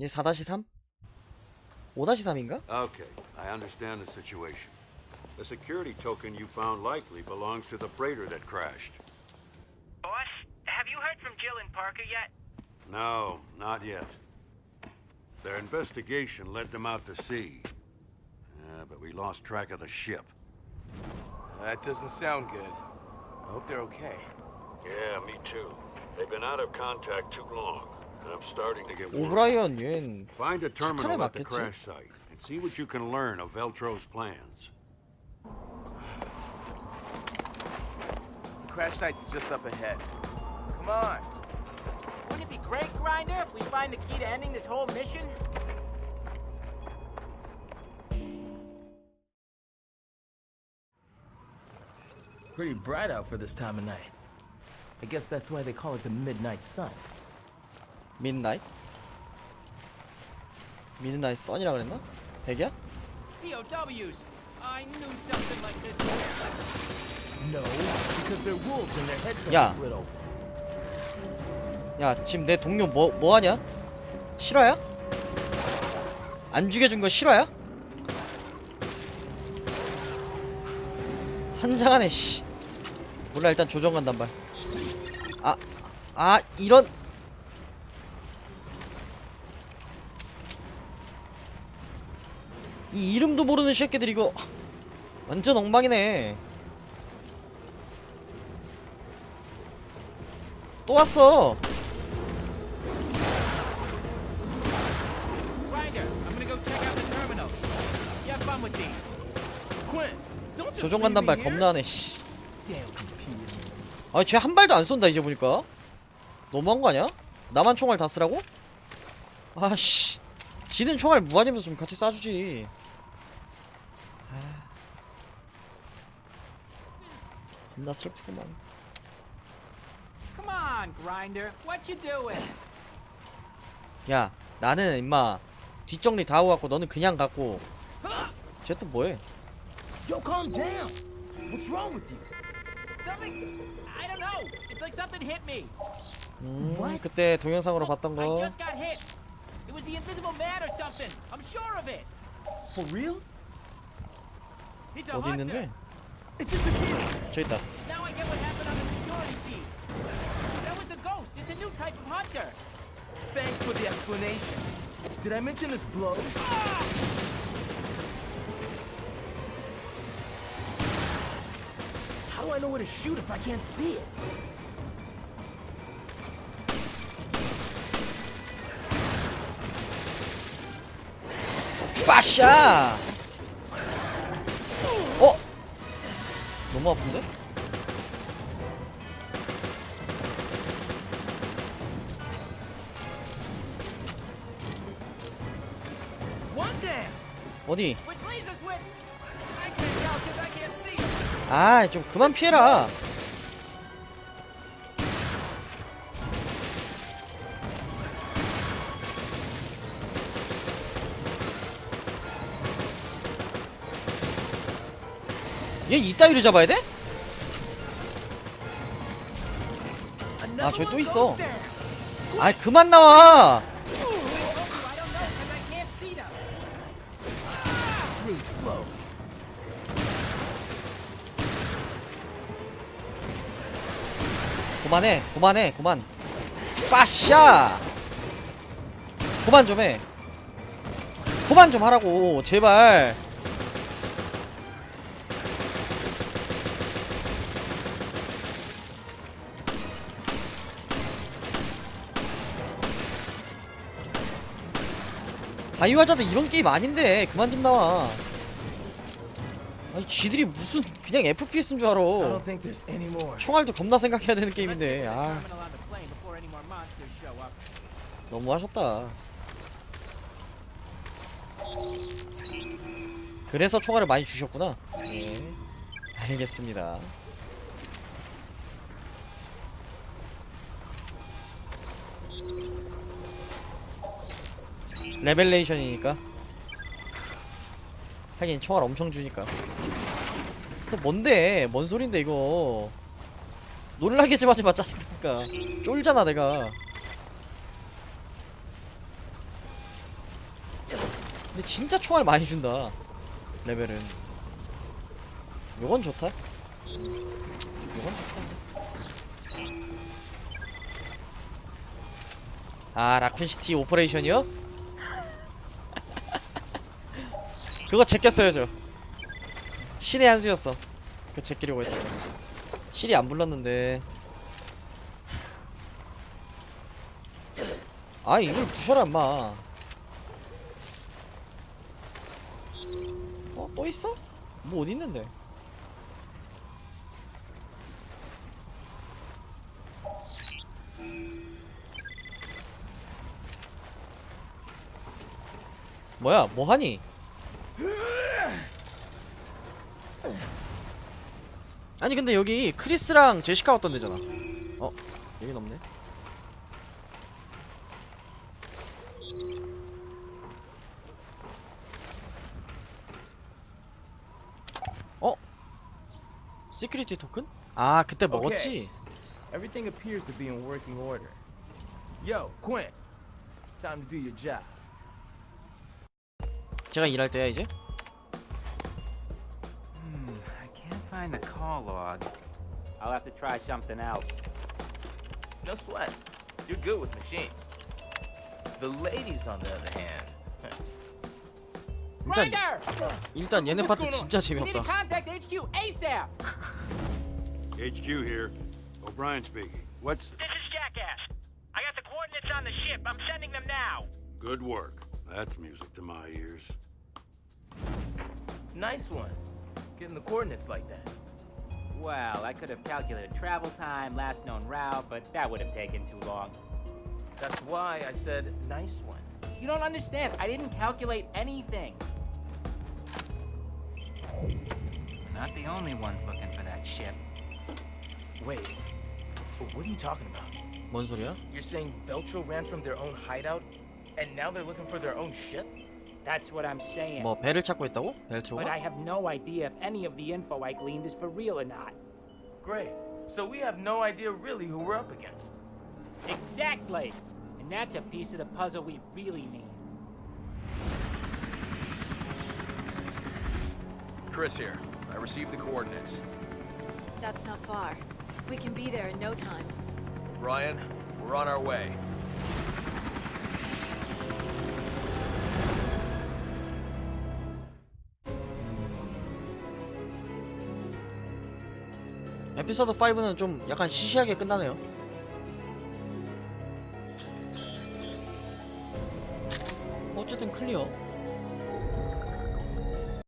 얘 4-3? 5-3인가? Okay, I understand the situation. The security token you found likely belongs to the freighter that crashed. Boss, have you heard from Jill and Parker yet? No, not yet. Their investigation led them out to sea. Yeah, but we lost track of the ship. That doesn't sound good. I hope they're okay. Yeah, me too. They've been out of contact too long, and I'm starting to get worried. 오브라이언 얘는 Find a terminal at the 맞겠지? crash site and see what you can learn of Veltro's plans. The crash site's just up ahead. Come on. Wouldn't it be great, Grinder, if we find the key to ending this whole mission? Pretty bright out for this time of night. I guess that's why they call it the midnight sun. Midnight? midnight sun이라 그랬나? 백이야? POWs! I knew something like this would happen. No, because they're wolves and their heads don't Yeah. split open. 야 지금 내 동료 뭐 뭐 하냐? 실화야? 안 죽여준 거 실화야? 한장하네 씨 몰라 일단 조정 간단 말 아, 아 이런 이 이름도 모르는 새끼들 이거 완전 엉망이네 또 왔어 조종 leave 간단 me 말 here. 겁나네 씨 Damn computer. 아니 쟤한 발도 안 쏜다 이제 보니까 너무한 거 아니야? 나만 총알 다 쓰라고? 아씨 지는 총알 무한이면서 좀 같이 쏴주지 아 겁나 슬프구만 Come on, Grinder. What you doing? 야 나는 임마 뒷정리 다 하고 갖고 너는 그냥 갖고 쟤 또 뭐해 Yo, calm down. What's wrong with you? Something. I don't know. It's like something hit me. 음 그때 동영상으로 봤던 I 거 just got hit. It was the invisible man or something. I'm sure of it. For real? He's a 어디 hunter. 있는데? It disappeared. 저 있다 Now I get what happened on the security feeds. That was the ghost. It's a new type of hunter. Thanks for the explanation. Did I mention this blows? How do I know where to shoot if I can't see it? 빠샤! 어? 너무 아픈데? 어디? 아, 좀 그만 피해라. 얘 이따위로 잡아야 돼? Another 저기 또 있어. 아, 그만 나와. 그만해, 그만해, 그만. 빠샤! 그만 좀 해. 그만 좀 하라고, 제발. 바이오하자드 이런 게임 아닌데 그만 좀 나와 아니 지들이 무슨 그냥 FPS인 줄 알아. 총알도 겁나 생각해야 되는 게임인데 아. 너무 하셨다 그래서 총알을 많이 주셨구나 네 알겠습니다 레벨레이션이니까. 하긴 총알 엄청 주니까. 또 뭔데? 뭔 소린데 이거? 놀라게 좀 하지마 짜증나니까. 쫄잖아 내가. 근데 진짜 총알 많이 준다 레벨은. 요건 좋다. 요건 좋다. 아 라쿤시티 오퍼레이션이요? 그거 제꼈어요 저 신의 한 수였어 그거 제끼려고 했다가 실이 안 불렀는데 아 이걸 부셔라 인마 어? 또 있어? 뭐 어디 있는데? 뭐야 뭐하니? 아니 근데 여기 크리스랑 제시카 왔던 데잖아 어? 여긴 없네 어? 시큐리티 토큰? 아 그때 먹었지? Everything appears to be in working order. Yo, Quinn. Time to do your job. 제가 일할 때야 이제? Hmm, I can't find the call log. I'll have to try something else. No sweat. You're good with machines. The ladies, on the other hand. 일단 Grinder! 일단 얘네 파트 진짜 We need to 재미없다 contact HQ ASAP! HQ here. O'Brien speaking. What's This is Jackass. I got the coordinates on the ship. I'm sending them now. good work? That's music to my ears. Nice one. Getting the coordinates like that. Well, I could have calculated travel time, last known route, but that would have taken too long. That's why I said nice one. You don't understand. I didn't calculate anything. We're not the only ones looking for that ship. Wait. What are you talking about? 뭔 소리야? You're saying Veltro ran from their own hideout, and now they're looking for their own ship? That's what I'm saying. 뭐 배를 찾고 있다고? but I 벨트로가? have no idea if any of the info I gleaned is for real or not. Great. So we have no idea really who we're up against. Exactly! And that's a piece of the puzzle we really need. Chris here. I received the coordinates. That's not far. We can be there in no time. Brian, we're on our way. 에피소드 5는 좀 약간 시시하게 끝나네요. 어쨌든 클리어.